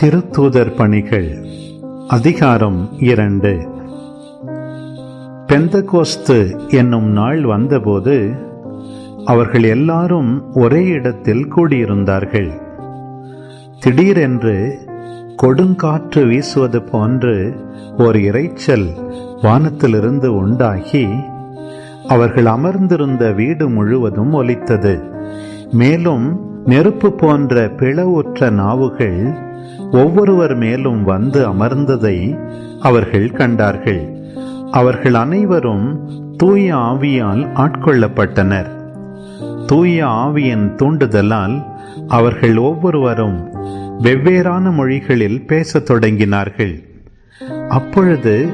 திருத்தூதர் பணிகள் அதிகாரம் இரண்டு. பெந்தகோஸ்து என்னும் நாள் வந்தபோது அவர்கள் எல்லாரும் ஒரே இடத்தில் கூடியிருந்தார்கள். திடீரென்று கொடுங்காற்று வீசுவது போன்று ஓர் இரைச்சல் வானத்திலிருந்து உண்டாகி அவர்கள் அமர்ந்திருந்த வீடு முழுவதும் ஒலித்தது. மேலும் நெருப்பு போன்ற பிளவுற்ற நாவுகள் ஒவ்வொருவர் மேலும் வந்து அமர்ந்ததை அவர்கள் கண்டார்கள். அவர்கள் அனைவரும் தூய ஆவியால் ஆட்கொள்ளப்பட்டனர். தூய ஆவியின் தூண்டுதலால் அவர்கள் ஒவ்வொருவரும் வெவ்வேறான மொழிகளில் பேசத் தொடங்கினார்கள். அப்பொழுது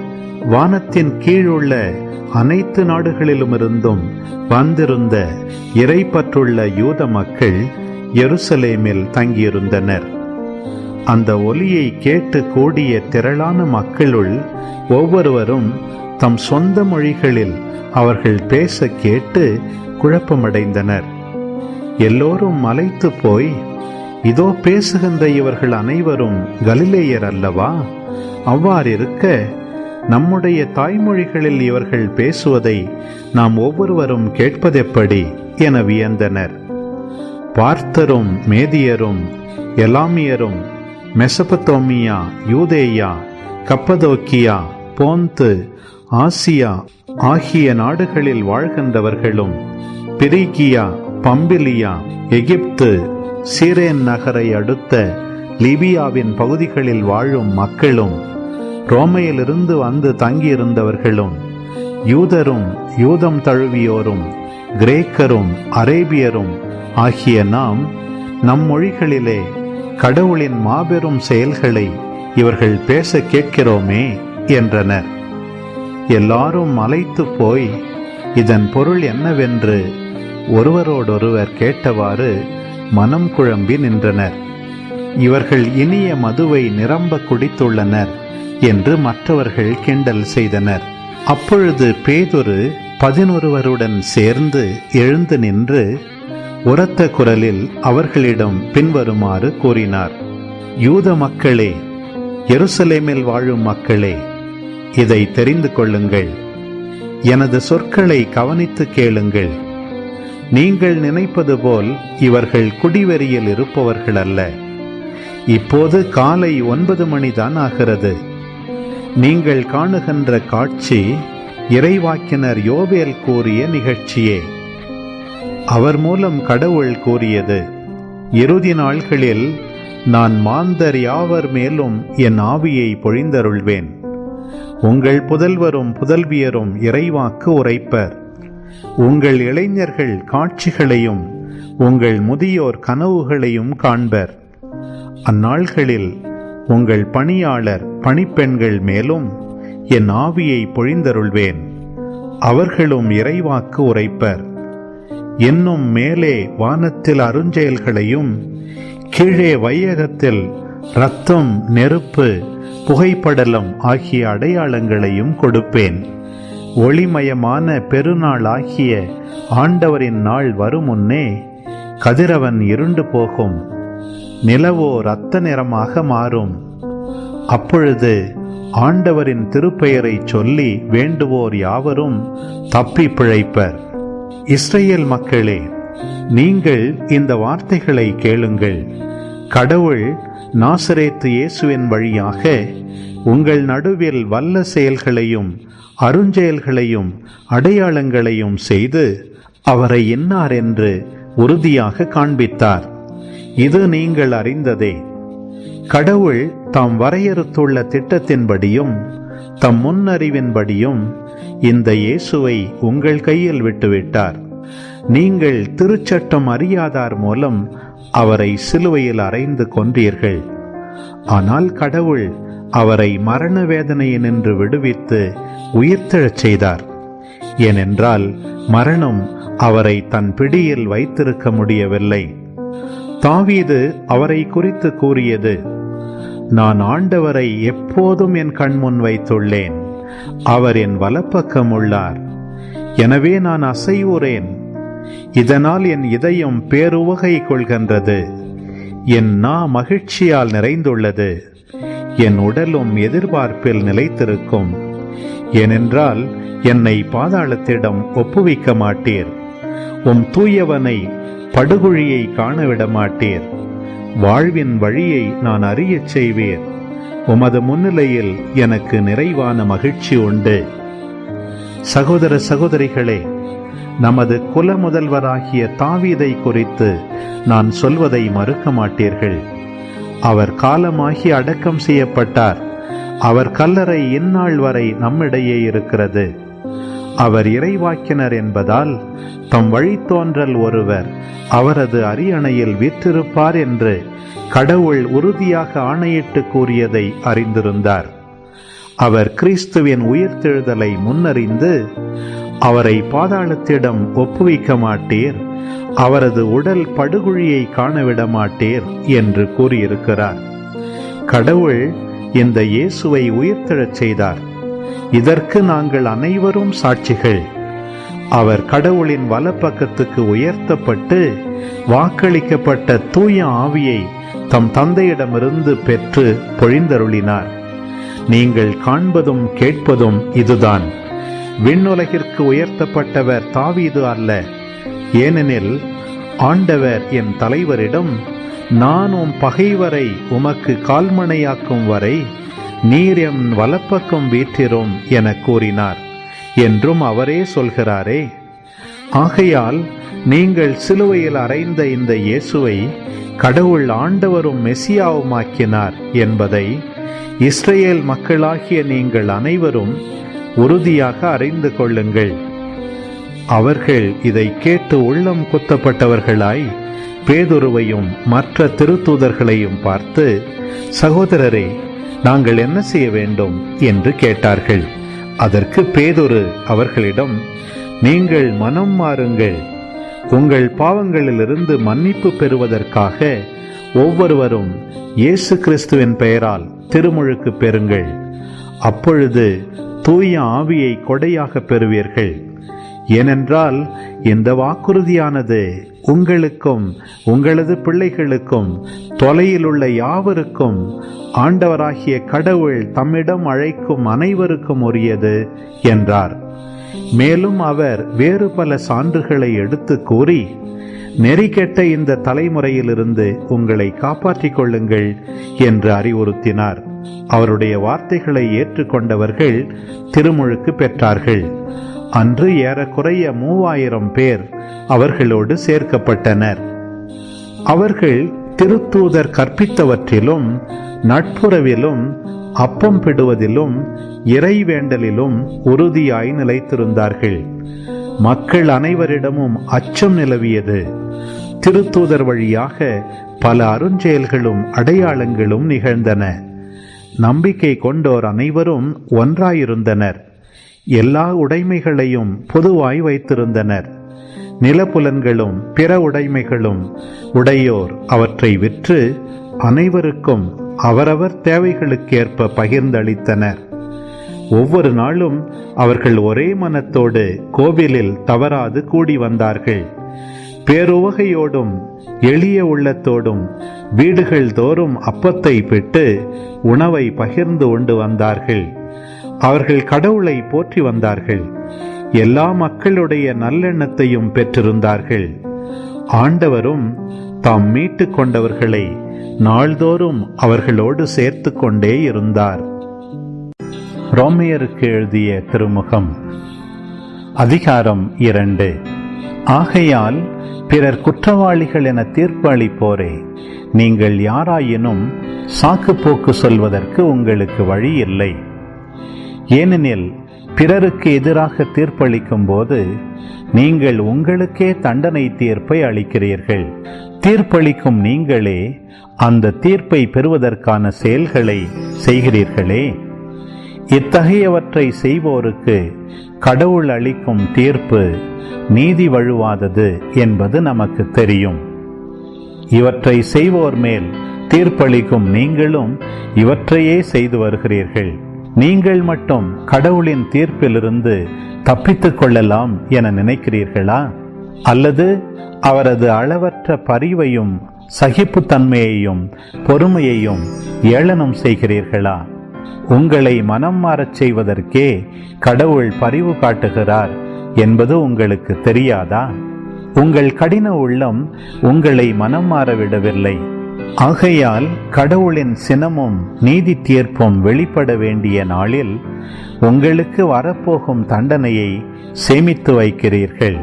வானத்தின் கீழுள்ள அனைத்து நாடுகளிலுமிருந்தும் வந்திருந்த இறைப்பற்றுள்ள யூத மக்கள் எருசலேமில் தங்கியிருந்தனர். அந்த ஒலியை கேட்டு கூடிய திரளான மக்களுள் ஒவ்வொருவரும் தம் சொந்த மொழிகளில் அவர்கள் பேச கேட்டு குழப்பமடைந்தனர். எல்லோரும் மலைத்து போய் இதோ பேசுகின்ற இவர்கள் அனைவரும் கலிலேயர் அல்லவா? அவ்வாறிருக்க நம்முடைய தாய்மொழிகளில் இவர்கள் பேசுவதை நாம் ஒவ்வொருவரும் கேட்பதெப்படி என வியந்தனர். பார்த்தரும் மேதியரும் எலாமியரும் மெசபத்தோமியா யூதேயா கப்பதோக்கியா போந்து ஆசியா ஆகிய நாடுகளில் வாழ்கின்றவர்களும் பிரிகியா பம்பிலியா எகிப்து சீரேன் நகரை அடுத்த லிபியாவின் பகுதிகளில் வாழும் மக்களும் ரோமையிலிருந்து வந்து தங்கியிருந்தவர்களும் யூதரும் யூதம் தழுவியோரும் கிரேக்கரும் அரேபியரும் ஆகிய நாம் நம் மொழிகளிலே கடவுளின் மாபெரும் செயல்களை இவர்கள் பேச கேட்கிறோமே என்றனர். எல்லாரும் மலைத்து போய் இதன் பொருள் என்னவென்று ஒருவரோடொருவர் கேட்டவாறு மனம் குழம்பி நின்றனர். இவர்கள் இனிய மதுவை நிரம்ப குடித்துள்ளனர். என்று மற்றவர்கள் கிண்டல் செய்தனர். அப்பொழுது பேதொரு பதினொருவருடன் சேர்ந்து எழுந்து நின்று உரத்த குரலில் அவர்களிடம் பின்வருமாறு கூறினார் யூத மக்களே எருசலேமில் வாழும் மக்களே இதை தெரிந்து கொள்ளுங்கள். எனது சொற்களை கவனித்து கேளுங்கள். நீங்கள் நினைப்பது போல் இவர்கள் குடிவெறியில் இருப்பவர்கள் அல்ல இப்போது காலை ஒன்பது மணிதான் ஆகிறது. நீங்கள் காணுகின்ற காட்சி இறைவாக்கினர் யோவேல் கூறிய நிகழ்ச்சியே. அவர் மூலம் கடவுள் கூறியது இறுதி நாள்களில் நான் மாந்தர் யாவர் மேலும் என் ஆவியை பொழிந்தருள்வேன். உங்கள் புதல்வரும் புதல்வியரும் இறைவாக்கு உரைப்பர். உங்கள் இளைஞர்கள் காட்சிகளையும் உங்கள் முதியோர் கனவுகளையும் காண்பர். அந்நாள்களில் உங்கள் பணியாளர் பணிப்பெண்கள் மேலும் என் ஆவியை பொழிந்தருள்வேன் அவர்களும் இறைவாக்கு உரைப்பர். இன்னும் மேலே வானத்தில் அருஞ்செயல்களையும் கீழே வையகத்தில் ரத்தம் நெருப்பு புகைப்படலம் ஆகிய அடையாளங்களையும் கொடுப்பேன். ஒளிமயமான பெருநாள் ஆகிய ஆண்டவரின் நாள் வரும் முன்னே கதிரவன் இருண்டு போகும். நிலவோ இரத்த நிறமாக மாறும். அப்பொழுது ஆண்டவரின் திருப்பெயரை சொல்லி வேண்டுவோர் யாவரும் தப்பி பிழைப்பர். இஸ்ரேல் மக்களே நீங்கள் இந்த வார்த்தைகளை கேளுங்கள். கடவுள் நாசரேத்து இயேசுவின் வழியாக உங்கள் நடுவில் வல்ல செயல்களையும் அருஞ்செயல்களையும் அடையாளங்களையும் செய்து அவரை என்னார் என்று உறுதியாக காண்பித்தார். இது நீங்கள் அறிந்ததே. கடவுள் தாம் வரையறுத்துள்ள திட்டத்தின்படியும் தம் முன்னறிவின்படியும் இந்த இயேசுவை உங்கள் கையில் விட்டுவிட்டார். நீங்கள் திருச்சட்டம் அறியாதார் மூலம் அவரை சிலுவையில் அறைந்து கொன்றீர்கள். ஆனால் கடவுள் அவரை மரண வேதனையினின்று விடுவித்து உயிர்த்தெழச் செய்தார். ஏனென்றால் மரணம் அவரை தன் பிடியில் வைத்திருக்க முடியவில்லை. தாவீது அவரை குறித்து கூறியது நான் ஆண்டவரை எப்போதும் என் கண்முன் வைத்துள்ளேன். அவர் என் வலப்பக்கம் உள்ளார் எனவே நான் அசைவுறேன். இதனால் என் இதயம் பேருவகை கொள்கின்றது. என் நா மகிழ்ச்சியால் நிறைந்துள்ளது. என் உடலும் எதிர்பார்ப்பில் நிலைத்திருக்கும். ஏனென்றால் என்னை பாதாளத்திடம் ஒப்புவிக்க மாட்டீர். உம் தூயவனை படுகுழியை காணவிட மாட்டீர் வாழ்வின் வழியை நான் அறியச் செய்வேன். உமது முன்னிலையில் எனக்கு நிறைவான மகிழ்ச்சி உண்டு. சகோதர சகோதரிகளே நமது குல முதல்வராகிய தாவீதை குறித்து நான் சொல்வதை மறுக்க மாட்டீர்கள். அவர் காலமாகி அடக்கம் செய்யப்பட்டார். அவர் கல்லறை இந்நாள் வரை நம்மிடையே இருக்கிறது. அவர் இறைவாக்கினர் என்பதால் தம் வழித்தோன்றல் ஒருவர். அவரது அரியணையில் வீற்றிருப்பார் என்று கடவுள் உறுதியாக ஆணையிட்டு கூறியதை அறிந்திருந்தார். அவர் கிறிஸ்துவின் உயிர்த்தெழுதலை முன்னறிந்து அவரை பாதாளத்திடம் ஒப்புவிக்க மாட்டீர் அவரது உடல் படுகுழியை காணவிட மாட்டீர் என்று கூறியிருக்கிறார். கடவுள் இந்த இயேசுவை உயிர்த்தெழச் செய்தார். இதற்கு நாங்கள் அனைவரும் சாட்சிகள். அவர் கடவுளின் வலப்பக்கத்துக்கு உயர்த்தப்பட்டு வாக்களிக்கப்பட்ட தூய ஆவியை தம் தந்தையிடமிருந்து பெற்று பொழிந்தருளினார். நீங்கள் காண்பதும் கேட்பதும் இதுதான். விண்ணுலகிற்கு உயர்த்தப்பட்டவர் தாவீது அல்ல. ஏனெனில் ஆண்டவர் என் தலைவரிடம் நான் உம் பகைவரை உமக்கு கால்மனையாக்கும் வரை நீர் எம் வலப்பக்கம் வீற்றிரும் என கூறினார். என்றும் அவரே சொல்கிறாரே. ஆகையால் நீங்கள் சிலுவையில் அறைந்த இந்த இயேசுவை கடவுள் ஆண்டவரும் மெசியாவுமாக்கினார் என்பதை இஸ்ரேல் மக்களாகிய நீங்கள் அனைவரும் உறுதியாக அறிந்து கொள்ளுங்கள். அவர்கள் இதை கேட்டு உள்ளம் குத்தப்பட்டவர்களாய் பேதுருவையும் மற்ற திருத்தூதர்களையும் பார்த்து சகோதரரே நாங்கள் என்ன செய்ய வேண்டும்? என்று கேட்டார்கள். அதற்கு பேதொரு அவர்களிடம் நீங்கள் மனம் மாறுங்கள். உங்கள் பாவங்களிலிருந்து மன்னிப்பு பெறுவதற்காக ஒவ்வொருவரும் இயேசு கிறிஸ்துவின் பெயரால் திருமுழுக்கு பெறுங்கள். அப்பொழுது தூய ஆவியை கொடையாக பெறுவீர்கள். ஏனென்றால் இந்த வாக்குறுதியானது உங்களுக்கும் உங்களது பிள்ளைகளுக்கும் தொலையில் உள்ள யாவருக்கும் ஆண்டவராகிய கடவுள் தம்மிடம் அழைக்கும் அனைவருக்கும் உரியது என்றார். மேலும் அவர் வேறு பல சான்றுகளை எடுத்து கூறி நெறிகெட்ட இந்த தலைமுறையிலிருந்து உங்களை காப்பாற்றிக் கொள்ளுங்கள் என்று அறிவுறுத்தினார். அவருடைய வார்த்தைகளை ஏற்றுக்கொண்டவர்கள் திருமுழுக்கு பெற்றார்கள். அன்று ஏறக்குறைய மூவாயிரம் பேர் அவர்களோடு சேர்க்கப்பட்டனர். அவர்கள் திருத்தூதர் கற்பித்தவற்றிலும் நட்புறவிலும் அப்பம் பிடுவதிலும் இறைவேண்டலிலும் உறுதியாய் நிலைத்திருந்தார்கள். மக்கள் அனைவரிடமும் அச்சம் நிலவியது. திருத்தூதர் வழியாக பல அருஞ்செயல்களும் அடையாளங்களும் நிகழ்ந்தன. நம்பிக்கை கொண்டோர் அனைவரும் ஒன்றாயிருந்தனர். எல்லா உடைமைகளையும் பொதுவாய் வைத்திருந்தனர். நிலப்புலன்களும் பிற உடைமைகளும் உடையோர் அவற்றை விற்று அனைவருக்கும் அவரவர் தேவைகளுக்கேற்ப பகிர்ந்தளித்தனர். ஒவ்வொரு நாளும் அவர்கள் ஒரே மனத்தோடு கோவிலில் தவறாது கூடி வந்தார்கள். பேருவகையோடும் எளிய உள்ளத்தோடும் வீடுகள் தோறும் அப்பத்தை பெற்று உணவை பகிர்ந்து கொண்டு வந்தார்கள். அவர்கள் கடவுளை போற்றி வந்தார்கள். எல்லா மக்களுடைய நல்லெண்ணத்தையும் பெற்றிருந்தார்கள். ஆண்டவரும் தாம் மீட்டு கொண்டவர்களை நாள்தோறும் அவர்களோடு சேர்த்து கொண்டே இருந்தார். ரோமியருக்கு எழுதிய திருமுகம் அதிகாரம் இரண்டு. ஆகையால் பிறர் குற்றவாளிகள் என தீர்ப்பு அளிப்போரே நீங்கள் யாராயினும் சாக்கு போக்கு சொல்வதற்கு உங்களுக்கு வழி இல்லை. ஏனெனில் பிறருக்கு எதிராக தீர்ப்பளிக்கும் போது நீங்கள் உங்களுக்கே தண்டனை தீர்ப்பை அளிக்கிறீர்கள். தீர்ப்பளிக்கும் நீங்களே அந்த தீர்ப்பை பெறுவதற்கான செயல்களை செய்கிறீர்களே. இத்தகையவற்றை செய்வோருக்கு கடவுள் அளிக்கும் தீர்ப்பு நீதி வழுவாதது என்பது நமக்கு தெரியும். இவற்றை செய்வோர் மேல் தீர்ப்பளிக்கும் நீங்களும் இவற்றையே செய்து வருகிறீர்கள். நீங்கள் மட்டும் கடவுளின் தீர்ப்பிலிருந்து தப்பித்துக் கொள்ளலாம் என நினைக்கிறீர்களா? அல்லது அவரது அளவற்ற பரிவையும் சகிப்புத்தன்மையையும் பொறுமையையும் ஏளனம் செய்கிறீர்களா? உங்களை மனம் மாறச் செய்வதற்கே கடவுள் பரிவு காட்டுகிறார் என்பது உங்களுக்கு தெரியாதா? உங்கள் கடின உள்ளம் உங்களை மனம் மாற விடவில்லை. ஆகையால் கடவுளின் சினமும் நீதி தீர்ப்பும் வெளிப்பட வேண்டிய நாளில் உங்களுக்கு வரப்போகும் தண்டனையை சேமித்து வைக்கிறீர்கள்.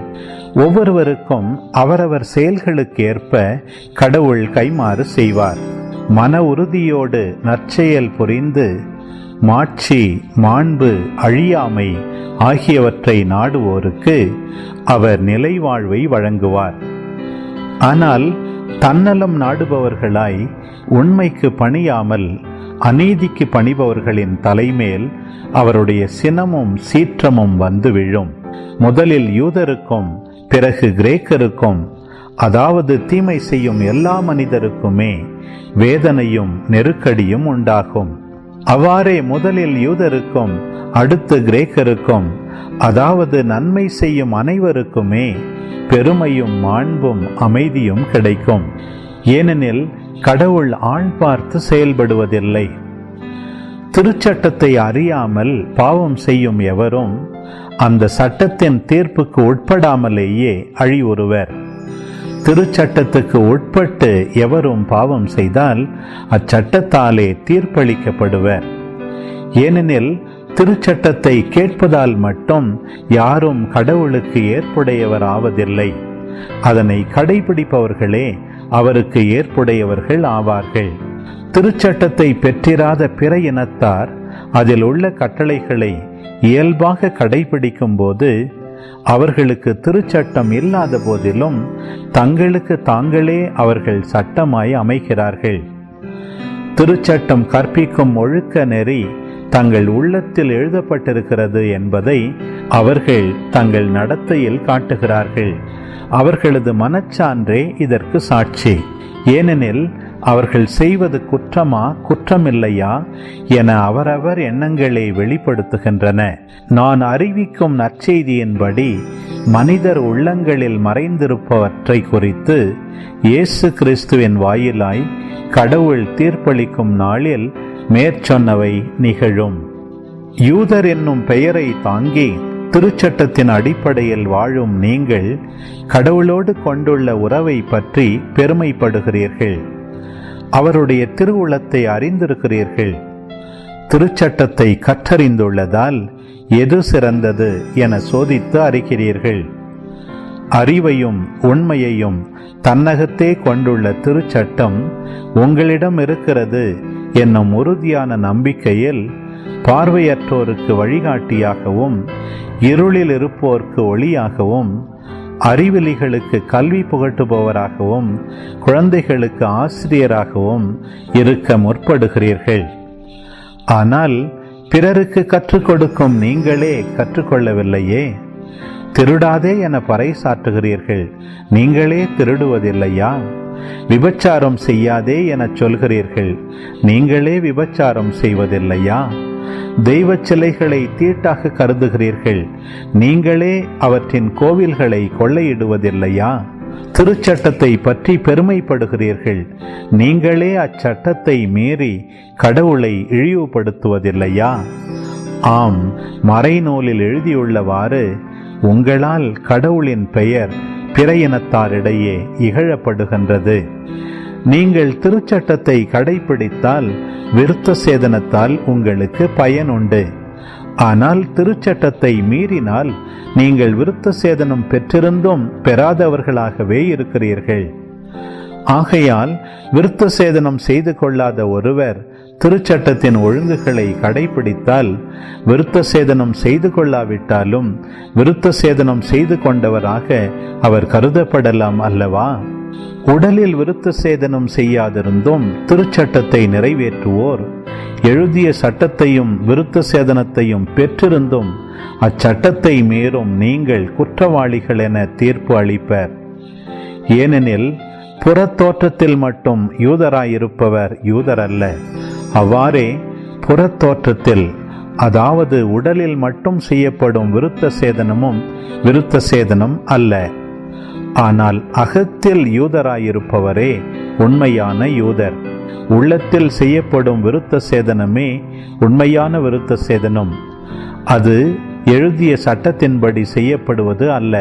ஒவ்வொருவருக்கும் அவரவர் செயல்களுக்கு ஏற்ப கடவுள் கைமாறு செய்வார். மன உறுதியோடு நற்செயல் புரிந்து மாட்சி மாண்பு அழியாமை ஆகியவற்றை நாடுவோருக்கு அவர் நிலைவாழ்வை வழங்குவார். ஆனால் தன்னலம் நாடுபவர்களாய் உண்மைக்கு பணியாமல் அநீதிக்கு பணிபவர்களின் தலைமேல் அவருடைய சினமும் சீற்றமும் வந்து விழும். முதலில் யூதருக்கும் பிறகு கிரேக்கருக்கும் அதாவது தீமை செய்யும் எல்லா மனிதருக்குமே வேதனையும் நெருக்கடியும் உண்டாகும். அவ்வாறே முதலில் யூதருக்கும் அடுத்த கிரேக்கருக்கும் அதாவது நன்மை செய்யும் அனைவருக்குமே பெருமையும் மாண்பும் அமைதியும் கிடைக்கும். ஏனெனில் கடவுள் ஆண் பார்த்து செயல்படுவதில்லை. திருச்சட்டத்தை அறியாமல் பாவம் செய்யும் எவரும் அந்த சட்டத்தின் தீர்ப்புக்கு உட்படாமலேயே அழிவுறுவர். திருச்சட்டத்துக்கு உட்பட்டு எவரும் பாவம் செய்தால் அச்சட்டத்தாலே தீர்ப்பளிக்கப்படுவர். ஏனெனில் திருச்சட்டத்தை கேட்பதால் மட்டும் யாரும் கடவுளுக்கு ஏற்புடையவர் ஆவதில்லை அதனை கடைபிடிப்பவர்களே அவருக்கு ஏற்புடையவர்கள் ஆவார்கள். திருச்சட்டத்தை பெற்றிராத பிற இனத்தார் அதில் உள்ள கட்டளைகளை இயல்பாக கடைபிடிக்கும் போது அவர்களுக்கு திருச்சட்டம் இல்லாத போதிலும் தங்களுக்கு தாங்களே அவர்கள் சட்டமாய் அமைகிறார்கள். திருச்சட்டம் கற்பிக்கும் ஒழுக்க நெறி தங்கள் உள்ளத்தில் எழுதப்பட்டிருக்கிறது என்பதை அவர்கள் தங்கள் நடத்தையில் காட்டுகிறார்கள். அவர்களது மனச்சான்றே இதற்கு சாட்சி. ஏனெனில் அவர்கள் செய்வது குற்றமா குற்றமில்லையா என அவரவர் எண்ணங்களை வெளிப்படுத்துகின்றன. நான் அறிவிக்கும் நற்செய்தியின்படி மனிதர் உள்ளங்களில் மறைந்திருப்பவற்றை குறித்து இயேசு கிறிஸ்துவின் வாயிலாய் கடவுள் தீர்ப்பளிக்கும் நாளில் மேற்சொன்னவை நிகழும். யூதர் என்னும் பெயரை தாங்கி திருச்சட்டத்தின் அடிப்படையில் வாழும் நீங்கள் கடவுளோடு கொண்டுள்ள உறவை பற்றி பெருமைப்படுகிறீர்கள். அவருடைய திருவுளத்தை அறிந்திருக்கிறீர்கள். திருச்சட்டத்தை கற்றறிந்துள்ளதால் எது சிறந்தது என சோதித்து அறிகிறீர்கள். அறிவையும் உண்மையையும் தன்னகத்தே கொண்டுள்ள திருச்சட்டம் உங்களிடம் இருக்கிறது என்னும் உறுதியான நம்பிக்கையில் பார்வையற்றோருக்கு வழிகாட்டியாகவும் இருளில் இருப்போர்க்கு ஒளியாகவும் அறிவெளிகளுக்கு கல்வி புகட்டுபவராகவும் குழந்தைகளுக்கு ஆசிரியராகவும் இருக்க முற்படுகிறீர்கள். ஆனால் பிறருக்கு கற்றுக் கொடுக்கும் நீங்களே கற்றுக்கொள்ளவில்லையே திருடாதே என பறைசாற்றுகிறீர்கள். நீங்களே திருடுவதில்லையா? விபச்சாரம் செய்யாதே எனச் சொல்கிறீர்கள். நீங்களே விபச்சாரம் செய்வதில்லையா? தெய்வ சிலைகளை தீட்டாக கருதுகிறீர்கள். நீங்களே அவற்றின் கோவில்களை கொள்ளையிடுவதில்லையா? திருச்சட்டத்தை பற்றி பெருமைப்படுகிறீர்கள். நீங்களே அச்சட்டத்தை மீறி கடவுளை இழிவுபடுத்துவதில்லையா? ஆம் மறைநூலில் எழுதியுள்ளவாறு உங்களால் கடவுளின் பெயர் பிற இனத்தாரிடையே இகழப்படுகின்றது. நீங்கள் திருச்சட்டத்தை கடைபிடித்தால் விருத்த சேதனத்தால் உங்களுக்கு பயன் உண்டு ஆனால் திருச்சட்டத்தை மீறினால் நீங்கள் விருத்த சேதனம் பெற்றிருந்தும் பெறாதவர்களாகவே இருக்கிறீர்கள். ஆகையால் விருத்த சேதனம் செய்து கொள்ளாத ஒருவர் திருச்சட்டத்தின் ஒழுங்குகளை கடைபிடித்தால் விருத்த சேதனம் செய்து கொள்ளாவிட்டாலும் விருத்த சேதனம் செய்து கொண்டவராக அவர் கருதப்படலாம் அல்லவா? உடலில் விருத்த சேதனம் செய்யாதிருந்தும் திருச்சட்டத்தை நிறைவேற்றுவோர். எழுதிய சட்டத்தையும் விருத்த சேதனத்தையும் பெற்றிருந்தும் அச்சட்டத்தை மீறும் நீங்கள் குற்றவாளிகள் என தீர்ப்பு அளிப்பர். ஏனெனில் புறத்தோற்றத்தில் மட்டும் யூதராயிருப்பவர் யூதர் அல்ல அவ்வாறே புறத்தோற்றத்தில் அதாவது உடலில் மட்டும் செய்யப்படும் விருத்த சேதனமும் விருத்த சேதனம் அல்ல. ஆனால் அகத்தில் யூதராயிருப்பவரே உண்மையான யூதர். உள்ளத்தில் செய்யப்படும் விருத்த சேதனமே உண்மையான விருத்த சேதனம். அது எழுதிய சட்டத்தின்படி செய்யப்படுவது அல்ல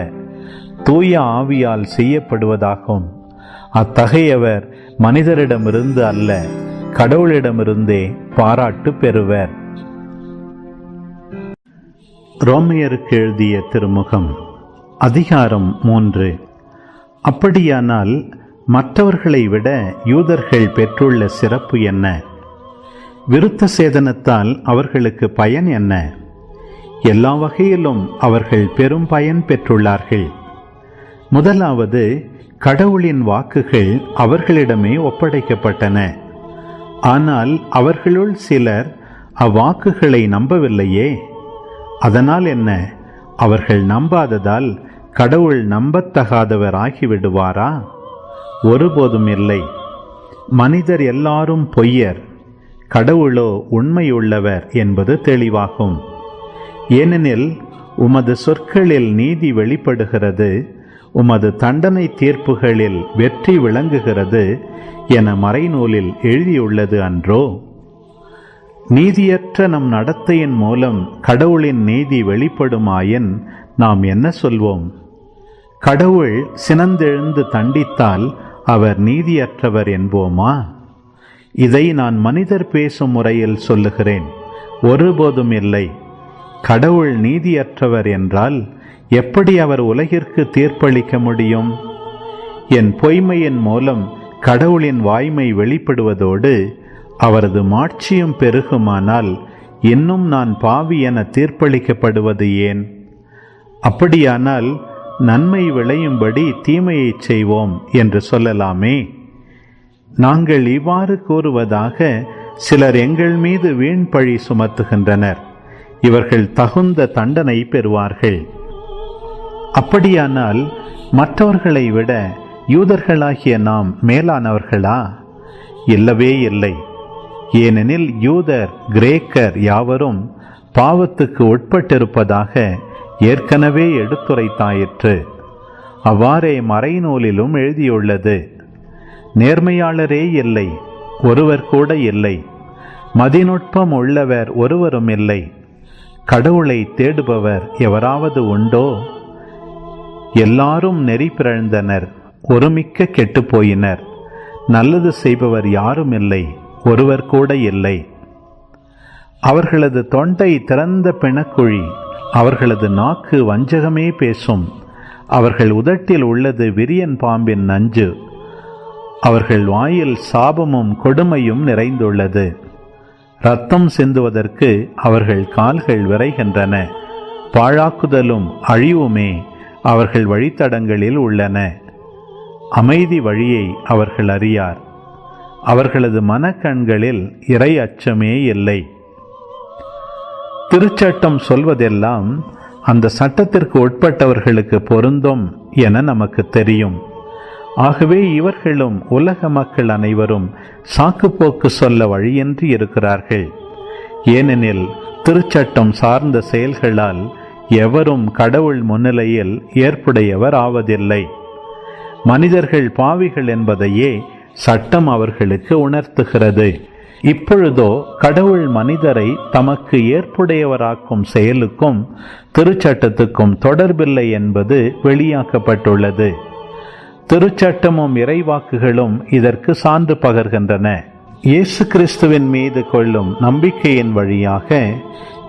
தூய ஆவியால் செய்யப்படுவதாகும். அத்தகையவர் மனிதரிடமிருந்து அல்ல. கடவுளிடமிருந்தே பாராட்டு பெறுவர். ரோமையருக்கு எழுதிய திருமுகம் அதிகாரம் மூன்று. அப்படியானால் மற்றவர்களை விட யூதர்கள் பெற்றுள்ள சிறப்பு என்ன? விருத்த சேதனத்தால் அவர்களுக்கு பயன் என்ன? எல்லா வகையிலும் அவர்கள் பெரும் பயன் பெற்றுள்ளார்கள். முதலாவது கடவுளின் வாக்குகள் அவர்களிடமே ஒப்படைக்கப்பட்டன. ஆனால் அவர்களுள் சிலர் அவ்வாக்குகளை நம்பவில்லையே. அதனால் என்ன? அவர்கள் நம்பாததால் கடவுள் நம்பத்தகாதவர் ஆகிவிடுவாரா ஒருபோதும் இல்லை. மனிதர் எல்லாரும் பொய்யர். கடவுளோ உண்மையுள்ளவர் என்பது தெளிவாகும். ஏனெனில் உமது சொற்களில் நீதி வெளிப்படுகிறது. உமது தண்டனை தீர்ப்புகளில் வெற்றி விளங்குகிறது என மறைநூலில் எழுதியுள்ளது அன்றோ. நீதியற்ற நம் நடத்தையின் மூலம் கடவுளின் நீதி வெளிப்படுமாயின் நாம் என்ன சொல்வோம்? கடவுள் சினந்தெழுந்து தண்டித்தால் அவர் நீதியற்றவர் என்போமா? இதை நான் மனிதர் பேசும் முறையில் சொல்லுகிறேன். ஒருபோதும் இல்லை. கடவுள் நீதியற்றவர் என்றால் எப்படி அவர் உலகிற்கு தீர்ப்பளிக்க முடியும்? என் பொய்மையின் மூலம் கடவுளின் வாய்மை வெளிப்படுவதோடு அவரது மாட்சியும் பெருகுமானால் இன்னும் நான் பாவி என தீர்ப்பளிக்கப்படுவது ஏன்? அப்படியானால் நன்மை விளையும்படி தீமையை செய்வோம் என்று சொல்லலாமே. நாங்கள் இவ்வாறு கூறுவதாக சிலர் எங்கள் மீது வீண் பழி சுமத்துகின்றனர். இவர்கள் தகுந்த தண்டனை பெறுவார்கள். அப்படியானால் மற்றவர்களை விட யூதர்களாகிய நாம் மேலானவர்களா? இல்லவே இல்லை. ஏனெனில் யூதர் கிரேக்கர் யாவரும் பாவத்துக்கு உட்பட்டிருப்பதாக ஏற்கனவே எடுத்துரைத்தாயிற்று. அவ்வாறே மறைநூலிலும் எழுதியுள்ளது. நேர்மையாளரே இல்லை ஒருவர் கூட இல்லை. மதிநுட்பம் உள்ளவர் ஒருவரும் இல்லை. கடவுளை தேடுபவர் எவராவது உண்டோ? எல்லாரும் நெறி பிறழ்ந்தனர் ஒருமிக்க கெட்டுப் போயினர் நல்லது செய்பவர் யாரும் இல்லை ஒருவர் கூட இல்லை. அவர்களது தொண்டை திறந்த பிணக்குழி அவர்களது நாக்கு வஞ்சகமே பேசும். அவர்கள் உதட்டில் உள்ளது விரியன் பாம்பின் நஞ்சு. அவர்கள் வாயில் சாபமும் கொடுமையும் நிறைந்துள்ளது. ரத்தம் சிந்துவதற்கு அவர்கள் கால்கள் விரைகின்றன. பாழாக்குதலும் அழிவுமே. அவர்கள் வழித்தடங்களில் உள்ளன. அமைதி வழியை அவர்கள் அறியார். அவர்களது மனக்கண்களில் இறை அச்சமே இல்லை. திருச்சட்டம் சொல்வதெல்லாம் அந்த சட்டத்திற்கு உட்பட்டவர்களுக்கு பொருந்தும் என நமக்கு தெரியும். ஆகவே இவர்களும் உலக மக்கள் அனைவரும் சாக்குப்போக்கு சொல்ல வழியின்றி இருக்கிறார்கள். ஏனெனில் திருச்சட்டம் சார்ந்த செயல்களால் எவரும் கடவுள் முன்னிலையில் ஏற்புடையவர் ஆவதில்லை. மனிதர்கள் பாவிகள் என்பதையே சட்டம் அவர்களுக்கு உணர்த்துகிறது. இப்பொழுதோ கடவுள் மனிதரை தமக்கு ஏற்புடையவராக்கும் செயலுக்கும் திருச்சட்டத்துக்கும் தொடர்பில்லை என்பது வெளியாக்கப்பட்டுள்ளது. திருச்சட்டமும் இறைவாக்குகளும் இதற்கு சான்று பகர்கின்றன. இயேசு கிறிஸ்துவின் மீது கொள்ளும் நம்பிக்கையின் வழியாக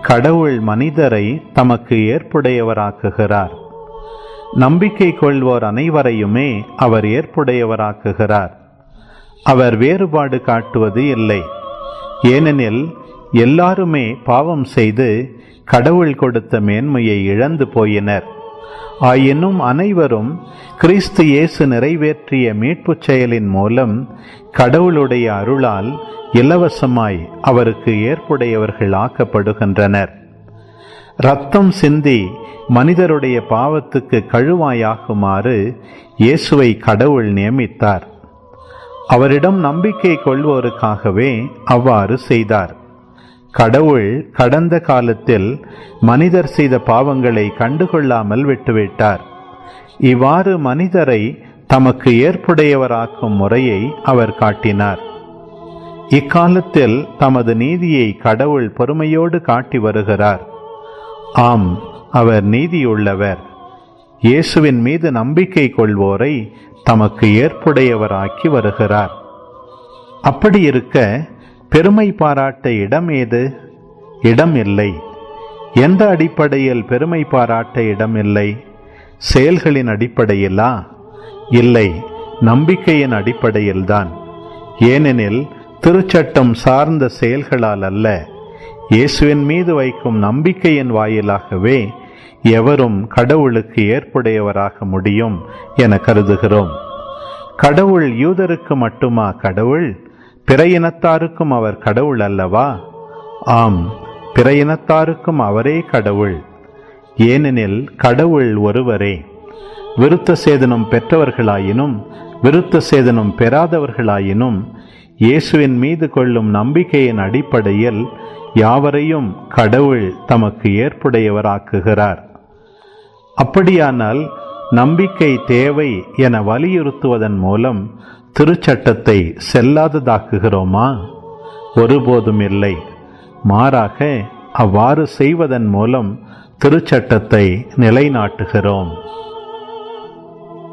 கடவுள் மனிதரை தமக்கு ஏற்புடையவராக்குகிறார். நம்பிக்கை கொள்வோர் அனைவரையுமே அவர் ஏற்புடையவராக்குகிறார். அவர் வேறுபாடு காட்டுவது இல்லை. ஏனெனில் எல்லாருமே பாவம் செய்து கடவுள் கொடுத்த மேன்மையை இழந்து போயினர். ஆயினும் அனைவரும் கிறிஸ்து இயேசு நிறைவேற்றிய மீட்புச் செயலின் மூலம் கடவுளுடைய அருளால் இலவசமாய் அவருக்கு ஏற்புடையவர்கள் ஆக்கப்படுகின்றனர் ரத்தம் சிந்தி மனிதருடைய பாவத்துக்கு கழுவாயாகுமாறு இயேசுவை கடவுள் நியமித்தார். அவரிடம் நம்பிக்கை கொள்வோருக்காகவே அவ்வாறு செய்தார். கடவுள் கடந்த காலத்தில் மனிதர் செய்த பாவங்களை கண்டுகொள்ளாமல் விட்டுவிட்டார். இவ்வாறு மனிதரை தமக்கு ஏற்புடையவராக்கும் முறையை அவர் காட்டினார். இக்காலத்தில் தமது நீதியை கடவுள் பொறுமையோடு காட்டி வருகிறார். ஆம் அவர் நீதியுள்ளவர். இயேசுவின் மீது நம்பிக்கை கொள்வோரை தமக்கு ஏற்புடையவராக்கி வருகிறார். அப்படி இருக்க பெருமை பாராட்ட இடம் ஏது? இடம் இல்லை. எந்த அடிப்படையில் பெருமை பாராட்ட இடம் இல்லை? செயல்களின் அடிப்படையிலா? இல்லை. நம்பிக்கையின் அடிப்படையில்தான். ஏனெனில் திருச்சட்டம் சார்ந்த செயல்களால் அல்ல. இயேசுவின் மீது வைக்கும் நம்பிக்கையின் வாயிலாகவே எவரும் கடவுளுக்கு ஏற்புடையவராக முடியும் என கருதுகிறோம். கடவுள் யூதருக்கு மட்டுமா கடவுள்? பிற இனத்தாருக்கும் அவர் கடவுள் அல்லவா? ஆம் பிற இனத்தாருக்கும் அவரே கடவுள். ஏனெனில் கடவுள் ஒருவரே. விருத்த சேதனம் பெற்றவர்களாயினும் விருத்த சேதனம் பெறாதவர்களாயினும் இயேசுவின் மீது கொள்ளும் நம்பிக்கையின் அடிப்படையில் யாவரையும் கடவுள் தமக்கு ஏற்புடையவராக்குகிறார். அப்படியானால் நம்பிக்கை தேவை என வலியுறுத்துவதன் மூலம் திருச்சட்டத்தை செல்லாததாக்குகிறோமா? ஒருபோதும் இல்லை. மாறாக அவ்வாறு செய்வதன் மூலம் திருச்சட்டத்தை நிலைநாட்டுகிறோம்.